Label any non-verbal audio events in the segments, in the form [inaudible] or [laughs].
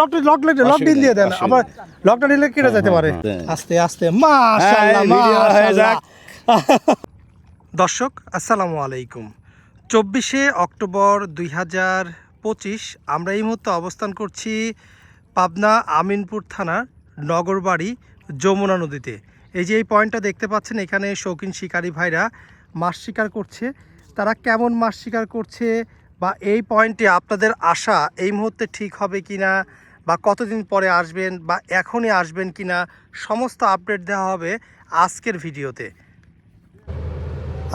Lock lock lock deal দিয়ে দেন। আবার লকটা দিলে কেটে যেতে পারে। আস্তে আস্তে মাশাআল্লাহ ভিডিও মাশাআল্লাহ। দর্শক আসসালামু আলাইকুম। চব্বিশে অক্টোবর দুই হাজার পঁচিশ আমরা এই মুহূর্তে অবস্থান করছি পাবনা আমিনপুর থানার নগরবাড়ি যমুনা নদীতে। এই যে এই পয়েন্টটা দেখতে পাচ্ছেন এখানে শৌখিন শিকারী ভাইরা মাছ শিকার করছে। তারা কেমন মাছ শিকার করছে বা এই পয়েন্টে আপনাদের আশা এই মুহূর্তে ঠিক হবে কি না বা কতদিন পরে আসবেন বা এখনই আসবেন কি না সমস্ত আপডেট দেওয়া হবে আজকের ভিডিওতে।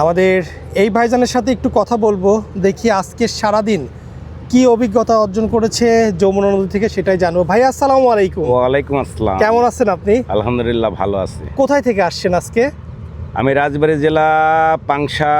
আমাদের এই ভাইজানের সাথে একটু কথা বলব দেখি আজকে সারাদিন কি অভিজ্ঞতা অর্জন করেছে যমুনা নদী থেকে সেটাই জানব। ভাই আসসালামু আলাইকুম। ওয়ালাইকুম আসসালাম। কেমন আছেন আপনি? আলহামদুলিল্লাহ ভালো আছি। কোথায় থেকে আসছেন আজকে? আমি রাজবাড়ী জেলা পাংশা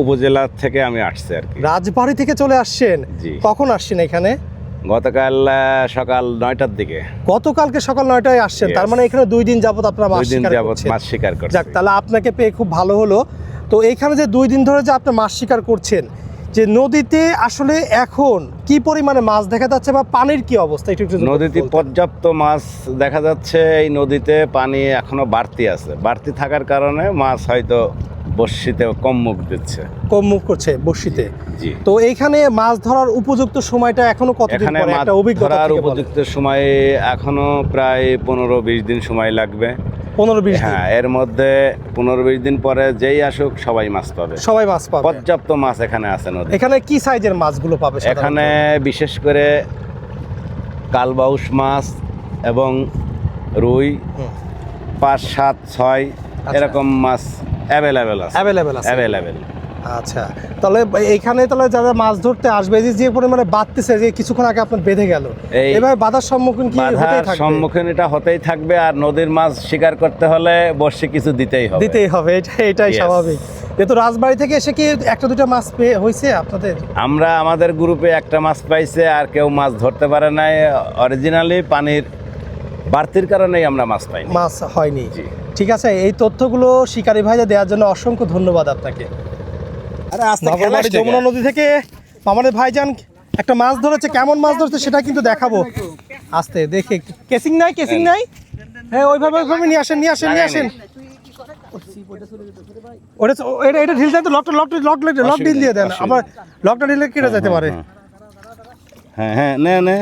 উপজেলা থেকে আমি আসছি আর কি। রাজবাড়ি থেকে চলে আসছেন? জি। কখন আসছেন এখানে? গতকাল সকাল নয়টার দিকে। গতকালকে সকাল নয়টায় আসছেন। তার মানে এখানে দুই দিন যাবত আপনারা মাছ শিকার করছেন। মাছ শিকার করছি। যাক তাহলে আপনাকে পেয়ে খুব ভালো হলো। তো এইখানে যে দুই দিন ধরে যে আপনি মাছ শিকার করছেন যে নদীতে আসলে এখন কি পরিমাণে মাছ দেখা যাচ্ছে বা পানির কি অবস্থা? একটু একটু নদীতে পর্যাপ্ত মাছ দেখা যাচ্ছে। এই নদীতে পানি এখনও বাড়তি আছে। বাড়তি থাকার কারণে মাছ হয়তো বর্ষিতে কম মুখ দিচ্ছে। কম মুখ করছে বর্ষিতে জি। তো এইখানে মাছ ধরার উপযুক্ত সময়টা এখনও কতদিন পরে? একটা অভিজ্ঞতা ধরার উপযুক্ত সময় এখনও প্রায় পনেরো বিশ দিন সময় লাগবে। পনেরো বিশ হ্যাঁ এর মধ্যে পনেরো বিশ দিন পরে যেই আসুক সবাই মাছ পাবে। সবাই মাছ পাবে। পর্যাপ্ত মাছ এখানে আছে নদী এখানে কি সাইজের মাছগুলো পাবে? এখানে বিশেষ করে কালবাউস মাছ এবং রুই পাঁচ সাত ছয় এরকম মাছ অ্যাভেলেবেল আছে। অ্যাভেলেবেল আছে। অ্যাভেলেবেল আচ্ছা তাহলে এইখানে তাহলে যারা মাছ ধরতে আসবে যে যে পরিমাণে বাড়তেছে যে কিছুক্ষণ আগে আপনার বেঁধে গেল এভাবে বাধার সম্মুখীন কি বাধার সম্মুখীন এটা হতেই থাকবে আর নদীর মাছ শিকার করতে হলে বর্ষে কিছু দিতেই হবে। দিতেই হবে এটা এটাই. স্বাভাবিক। যেহেতু রাজবাড়ি থেকে এসে কি একটা দুটো মাছ পেয়ে হয়েছে আপনাদের? আমরা আমাদের গ্রুপে একটা মাছ পাইছে আর কেউ মাছ ধরতে পারে নাই। অরিজিনালি পানির বাড়তির কারণেই আমরা মাছ পাই মাছ হয়নি। জি। ঠিক আছে এই তথ্যগুলো শিকারী ভাইদের দেওয়ার জন্য অসংখ্য ধন্যবাদ আপনাকে। যমুনা নদী থেকে আমাদের ভাইজান একটা মাছ ধরেছে কেমন মাছ ধরেছে সেটা কিন্তু দেখাবো। আস্তে দেখে কেসিং নাই কেসিং নাই? হ্যাঁ ওইভাবে ওইভাবে নিয়ে আসেন নিয়ে আসেন নিয়ে আসেন। ওটা এটা এটা ঢিল দেন তো লকটা লকটা লক লক ডিল দিয়ে দেন। আবার লকটা দিলে কেটে যেতে পারে। হ্যাঁ হ্যাঁ। নে নে।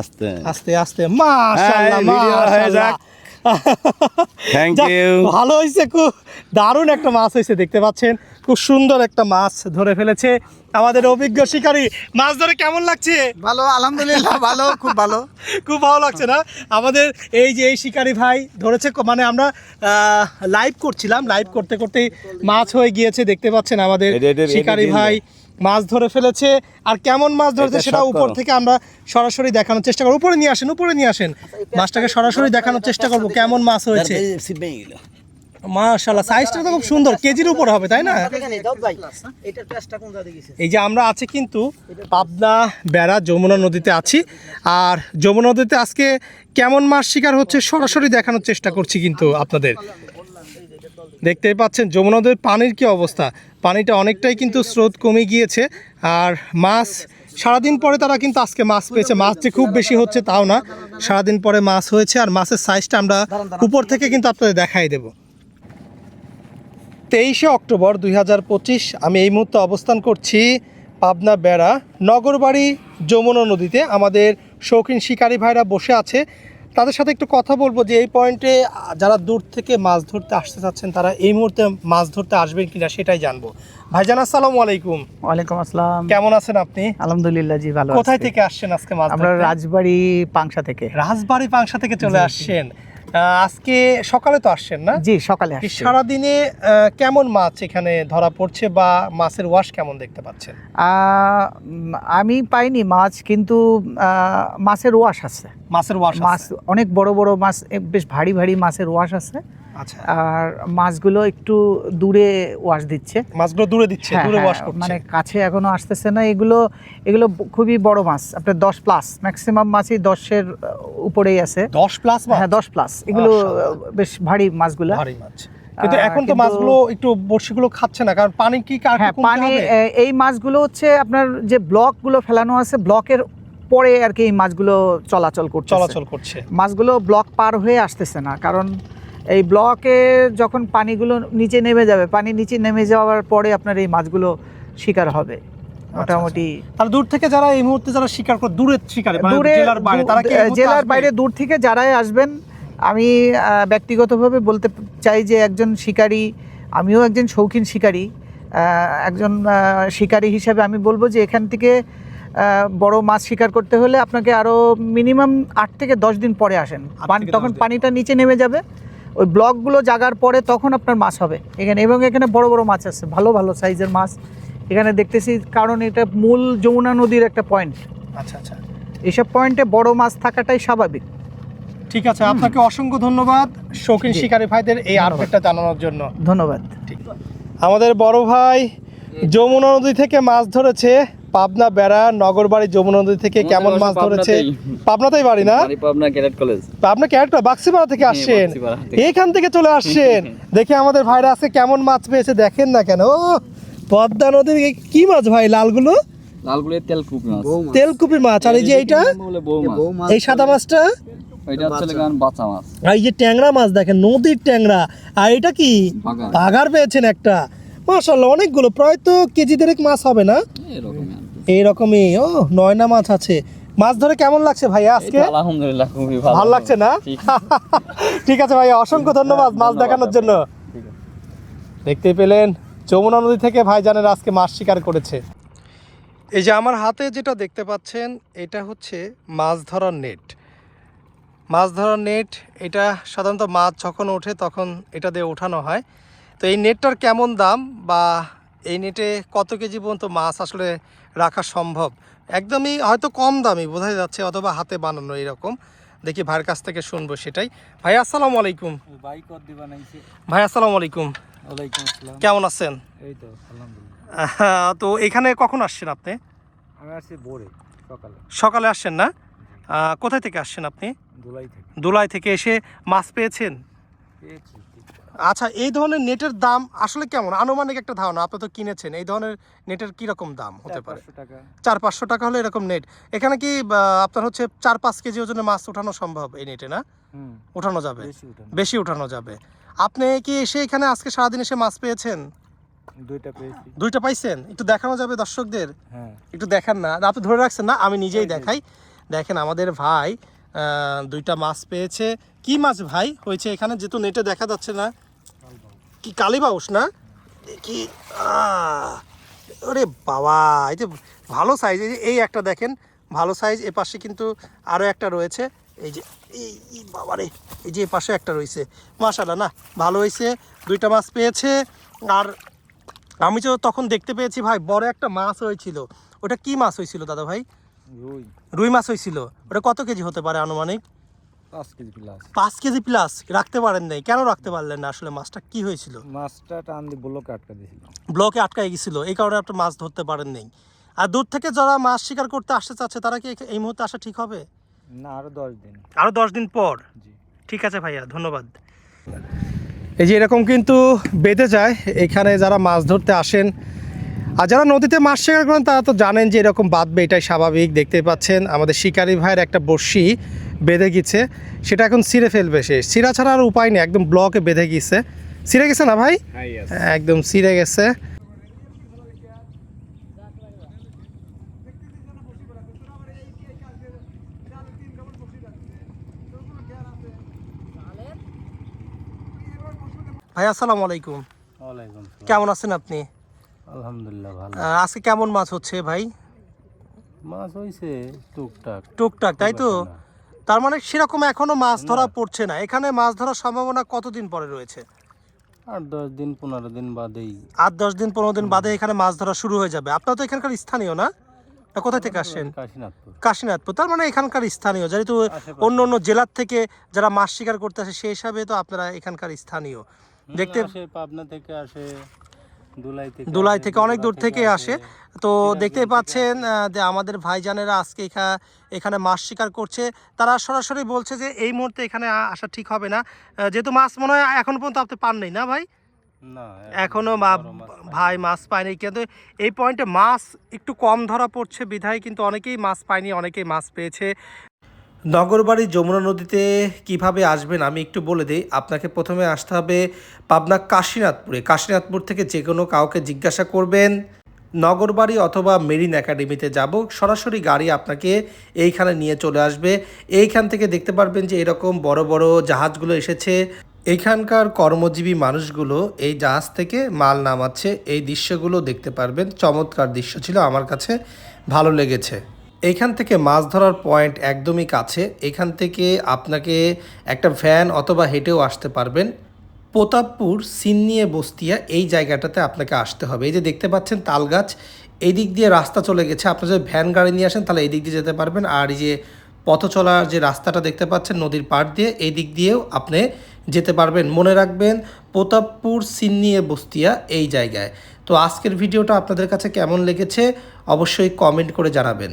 আস্তে আস্তে আস্তে মাশাআল্লাহ হ্যাঁ, ভিডিও হয়ে মাশাআল্লাহ। যাক। [laughs] থ্যাংক ইউ ভালো হয়েছে খুব দারুণ একটা মাছ হয়েছে দেখতে পাচ্ছেন। খুব সুন্দর একটা মাছ ধরে ফেলেছে আমাদের অভিজ্ঞ শিকারী। মাছ ধরে কেমন লাগছে? ভালো আলহামদুলিল্লাহ ভালো খুব ভালো। [laughs] খুব ভালো লাগছে না? আমাদের এই যে এই শিকারী ভাই ধরেছে ক- মানে আমরা লাইভ করছিলাম। লাইভ করতে করতেই মাছ হয়ে গিয়েছে দেখতে পাচ্ছেন আমাদের শিকারী ভাই। মাছ ধরে ফেলেছে। আর কেমন মাছ ধরেছে সেটা উপর থেকে আমরা সরাসরি দেখানোর চেষ্টা করব। উপরে নিয়ে আসেন উপরে নিয়ে আসেন। মাছটাকে সরাসরি দেখানোর চেষ্টা করব কেমন মাছ হয়েছে। মাশাল্লাহ সাইজটা তো খুব সুন্দর কেজির উপর হবে তাই না? এই যে আমরা আছি কিন্তু পাবনা বেড়া যমুনা নদীতে আছি। আর যমুনা নদীতে আজকে কেমন মাছ শিকার হচ্ছে সরাসরি দেখানোর চেষ্টা করছি কিন্তু আপনাদের। দেখতেই পাচ্ছেন যমুনা নদীর পানির কি অবস্থা? পানিটা অনেকটাই কিন্তু স্রোত কমে গিয়েছে। আর মাছ, সারাদিন পরে তারা কিন্তু আজকে মাছ পেয়েছে। মাছ যে খুব বেশি হচ্ছে তাও না। সারাদিন পরে মাছ হয়েছে আর মাছের সাইজটা আমরা উপর থেকে কিন্তু আপনাদের দেখাই দেবো। তেইশে অক্টোবর দুই হাজার পঁচিশ আমি এই মুহূর্তে অবস্থান করছি পাবনা বেড়া। নগরবাড়ি যমুনা নদীতে আমাদের শৌখিন শিকারী ভাইরা বসে আছে। তাদের সাথে একটু কথা বলব যে এই পয়েন্টে যারা দূর থেকে মাছ ধরতে আসতে চাচ্ছেন তারা এই মুহূর্তে মাছ ধরতে আসবেন কিনা সেটাই জানব। ভাইজান আসসালামু আলাইকুম। ওয়ালাইকুম আসসালাম। কেমন আছেন আপনি? আলহামদুলিল্লাহ জি ভালো কোথায় থেকে আসছেন আজকে মাছ আমরা রাজবাড়ি পাংশা থেকে। রাজবাড়ি পাংশা থেকে চলে আসছেন। আজকে সকালে তো আসছেন না? জি সকালে আসছি। সারাদিনে কেমন মাছ এখানে ধরা পড়ছে বা মাছের ওয়াশ কেমন দেখতে পাচ্ছেন? আমি পাইনি মাছ কিন্তু মাছের ওয়াশ আছে। মাছের ওয়াশ মাছ অনেক বড় বড় মাছ বেশ ভারী ভারী মাছের ওয়াশ আছে। আর মাছগুলো একটু দূরে ওয়াশ দিচ্ছে। মাছগুলো দূরে দিচ্ছে হ্যাঁ, দূরে হ্যাঁ, ওয়াশ করছে। মানে কাছে এখনও আসতেছে না। এগুলো এগুলো খুবই বড় মাছ আপনার দশ প্লাস ম্যাক্সিমাম মাছই দশের আহ, উপরেই আছে। 10 প্লাস হ্যাঁ দশ প্লাস এগুলো বেশ ভারী মাছগুলো। ভারী মাছ। কিন্তু এখন তো মাছগুলো একটু বড়শিগুলো খাচ্ছে না কারণ পানি কি কার হ্যাঁ পানি এই মাছগুলো হচ্ছে আপনার যে ব্লকগুলো ফেলানো আছে ব্লকের পরে আর কি এই মাছগুলো চলাচল করছে চলাচল করছে। মাছগুলো ব্লক পার হয়ে আসতেছে না কারণ এই ব্লকে যখন পানিগুলো নিচে নেমে যাবে পানি নিচে নেমে যাওয়ার পরে আপনার এই মাছগুলো শিকার হবে মোটামুটি। তাহলে দূর থেকে যারা এই মুহূর্তে যারা শিকার করে দূরের শিকারে মানে দূরে জেলার বাইরে তারা কি জেলার বাইরে দূর থেকে যারাই আসবেন আমি ব্যক্তিগতভাবে বলতে চাই যে একজন শিকারী আমিও একজন শৌখিন শিকারী একজন শিকারী হিসাবে আমি বলব যে এখান থেকে বড় মাছ শিকার করতে হলে আপনাকে আরও মিনিমাম আট থেকে দশ দিন পরে আসেন। পানি- তখন পানিটা নিচে নেমে যাবে ওই ব্লকগুলো জাগার পরে তখন আপনার মাছ হবে। এখানে এবং এখানে বড় বড় মাছ আছে ভালো ভালো সাইজের মাছ। এখানে দেখতেছি কারণ এটা মূল যমুনা নদীর একটা পয়েন্ট আচ্ছা আচ্ছা। এইসব পয়েন্টে বড় মাছ থাকাটাই স্বাভাবিক। ঠিক আছে আপনাকে অসংখ্য ধন্যবাদ শৌখিন। শিকারী ভাইদের এই। আপডেটটা জানানোর জন্য। ধন্যবাদ। আমাদের বড় ভাই যমুনা নদী থেকে মাছ ধরেছে। পাবনা বেড়া নগরবাড়ি যমুনা নদী থেকে কেমন মাছ ধরেছে? পাবনাতেই। বাড়ি না? Pabna cadet college. পাবনা ক্যারেক্টার বাক্সিপাড়া থেকে হ্যাঁ, আসছেন। বাক্সিপাড়া থেকে। এইখান থেকে চলে আসছেন। [laughs] দেখে আমাদের ভাইরা আজকে কেমন মাছ পেয়েছে দেখেন না কেন। ও পদ্মা নদীর কি মাছ ভাই লালগুলো? লালগুলির তেল কুপি মাছ। তেলকুপি মাছ। আর এই যে এইটা? এই সাদা মাছটা? এটা হচ্ছে গান বাচ্চা মাছ। আর এই যে ট্যাংরা মাছ দেখেন নদীর ট্যাংরা। আর এটা কি? বাগার। বাগার পেয়েছেন একটা। মাশাল্লাহ অনেকগুলো। প্রায় তো কেজি দেড়েক মাছ হবে না? এরকম। এইরকমই। ও নয়না মাছ আছে। মাছ ধরে কেমন লাগছে ভাইয়া আজকে? আলহামদুলিল্লাহ খুবই ভালো। ভালো লাগছে না? ঠিক। [laughs] আছে ভাইয়া অসংখ্য ধন্যবাদ মাছ দেখানোর জন্য। দেখতেই পেলেন যমুনা নদী থেকে ভাইজানের আজকে মাছ শিকার করেছে। এই যে আমার হাতে যেটা দেখতে পাচ্ছেন এটা হচ্ছে মাছ ধরার নেট। মাছ ধরার নেট এটা সাধারণত মাছ যখন ওঠে তখন এটা দিয়ে ওঠানো হয়। তো এই নেটটার কেমন দাম বা এই নেটে কত কেজি পর্যন্ত মাছ আসলে রাখা সম্ভব? একদমই হয়তো কম দামি বোঝা যাচ্ছে অথবা হাতে বানানো এরকম। দেখি ভাইয়ের কাছ থেকে শুনব সেটাই। ভাই আসসালামু আলাইকুম। ভাই আসসালামু আলাইকুম। কেমন আছেন? এই তো আলহামদুলিল্লাহ। তো এখানে কখন আসছেন আপনি? আমি আসছি ভোরে সকালে। সকালে আসছেন না? কোথায় থেকে আসছেন আপনি? দুলাই থেকে। দোলাই থেকে এসে মাছ পেয়েছেন? পেয়েছি। আচ্ছা এই ধরনের নেটের দাম আসলে কেমন? আনুমানিক একটা ধারণা আপনি তো কিনেছেন এই ধরনের নেটের কীরকম দাম হতে পারে? চার পাঁচশো টাকা হলে এরকম নেট। এখানে কি আপনার হচ্ছে চার পাঁচ কেজি ওজনের মাছ ওঠানো সম্ভব এই নেটে না? ওঠানো যাবে। বেশি উঠানো ওঠানো যাবে। আপনি কি এসে এখানে আজকে সারাদিন এসে মাছ পেয়েছেন? দুইটা পেয়েছি। দুইটা পাইছেন? একটু দেখানো যাবে দর্শকদের? হ্যাঁ। একটু দেখান না। না, আপনি ধরে রাখছেন না আমি নিজেই দেখাই। দেখেন আমাদের ভাই দুইটা মাছ পেয়েছে। কি মাছ ভাই? হয়েছে এখানে যেহেতু নেটে দেখা যাচ্ছে না। কি কালীবাউস না? কি ওরে বাবা এই যে ভালো সাইজ এই যে এই একটা দেখেন ভালো সাইজ এ পাশে কিন্তু আরও একটা রয়েছে। এই যে এই বাবারে এই যে এ পাশে একটা রয়েছে। মাশাল্লাহ না ভালো হয়েছে দুইটা মাছ পেয়েছে। আর আমি তো তখন দেখতে পেয়েছি ভাই বড় একটা মাছ হয়েছিল। ওটা কি মাছ হয়েছিল দাদা ভাই? রুই। রুই মাছ হয়েছিল। ওটা কত কেজি হতে পারে আনুমানিক? পাঁচ কেজি প্লাস রাখতে পারেন নাই। কেন রাখতে পারলেন না? আসলে মাছটা কি হয়েছিল? মাছটা টান দিয়ে ব্লকে আটকা দিয়েছিল। ব্লকে আটকাই গেছিল। এই কারণে আপনি মাছ ধরতে পারেন নাই। আর দূর থেকে যারা মাছ শিকার করতে আসতে চাচ্ছে তারা কি এই মুহূর্তে আসা ঠিক হবে? না আরও দশ দিন। আরও দশ দিন পর? ঠিক আছে ভাইয়া ধন্যবাদ। এই যে এরকম কিন্তু বেঁধে যায় এখানে যারা মাছ ধরতে আসেন। আর যারা নদীতে মাছ শিকার করেন তারা তো জানেন যে এরকম বাঁধবে এটাই স্বাভাবিক। দেখতে পাচ্ছেন আমাদের শিকারি ভাইয়ের একটা বড়শি। বেঁধে গেছে। সেটা এখন ছিঁড়ে ফেলবে সে। ছিঁড়া ছাড়া আর উপায় নেই একদম ব্লকে বেঁধে গিয়েছে ছিঁড়ে গেছে না ভাই? একদম ছিঁড়ে গেছে। ভাই আসসালামু আলাইকুম। ওয়ালাইকুম কেমন আছেন আপনি? আলহামদুলিল্লাহ ভালো। আজকে কেমন মাছ হচ্ছে ভাই? মাছ হইছে টুকটাক। টুকটাক তাই তো? তার মানে সেরকম এখনও মাছ ধরা পড়ছে না। এখানে মাছ ধরার সম্ভাবনা কতদিন পরে রয়েছে? আর দশ দিন পনেরো দিন বাদেই। আট দশ দিন পনেরো দিন বাদে এখানে মাছ ধরা শুরু হয়ে যাবে। আপনারা তো এখানকার স্থানীয় না? কোথায় থেকে আসছেন? কাশীনাথপুর। কাশীনাথপুর। তার মানে এখানকার স্থানীয়। যেহেতু অন্য অন্য জেলার থেকে যারা মাছ শিকার করতে আসে সেই হিসাবে তো আপনারা এখানকার স্থানীয়। দেখতে পাবনা থেকে আসে। দুলাই থেকে অনেক দূর থেকে আসে তো দেখতে পাচ্ছেন যে আমাদের ভাইজানেরা আজকে এখা- এখানে মাছ শিকার করছে। তারা সরাসরি বলছে যে এই মুহূর্তে এখানে আসা ঠিক হবে না। যেহেতু মাছ মনে হয় এখন পর্যন্ত আপনি পান নাই না ভাই? এখনও। ভাই মাছ পায়নি কিন্তু এই পয়েন্টে মাছ একটু কম ধরা পড়ছে বিধায় কিন্তু অনেকেই মাছ পায়নি অনেকেই মাছ পেয়েছে। নগরবাড়ি যমুনা নদীতে কীভাবে আসবেন আমি একটু বলে দিই। আপনাকে প্রথমে আসতে হবে পাবনা কাশীনাথপুরে। কাশীনাথপুর থেকে যে কোনো কাউকে জিজ্ঞাসা করবেন, নগরবাড়ি অথবা মেরিন একাডেমিতে যাব। সরাসরি গাড়ি আপনাকে এইখানে নিয়ে চলে আসবে। এইখান থেকে দেখতে পারবেন যে এরকম বড় বড় জাহাজগুলো এসেছে। এইখানকার কর্মজীবী মানুষগুলো এই জাহাজ থেকে মাল নামাচ্ছে। এই দৃশ্যগুলো দেখতে পারবেন। চমৎকার দৃশ্য ছিল আমার কাছে। ভালো লেগেছে। এইখান থেকে মাছ ধরার পয়েন্ট একদমই কাছে। এখান থেকে আপনাকে একটা ভ্যান অথবা হেঁটেও আসতে পারবেন। প্রতাপপুর সিন্নিয়ে বস্তিয়া এই জায়গাটাতে আপনাকে আসতে হবে। এই যে দেখতে পাচ্ছেন তালগাছ এই দিক দিয়ে রাস্তা চলে গেছে। আপনি যদি ভ্যান গাড়ি নিয়ে আসেন, তাহলে এই দিক দিয়ে যেতে পারবেন। আর এই যে পথ চলার যে রাস্তাটা দেখতে পাচ্ছেন, নদীর পাড় দিয়ে এই দিক দিয়েও আপনি যেতে পারবেন। মনে রাখবেন, প্রতাপপুর সিন্নিয়ে বস্তিয়া এই জায়গায়। তো আজকের ভিডিওটা আপনাদের কাছে কেমন লেগেছে, অবশ্যই কমেন্ট করে জানাবেন।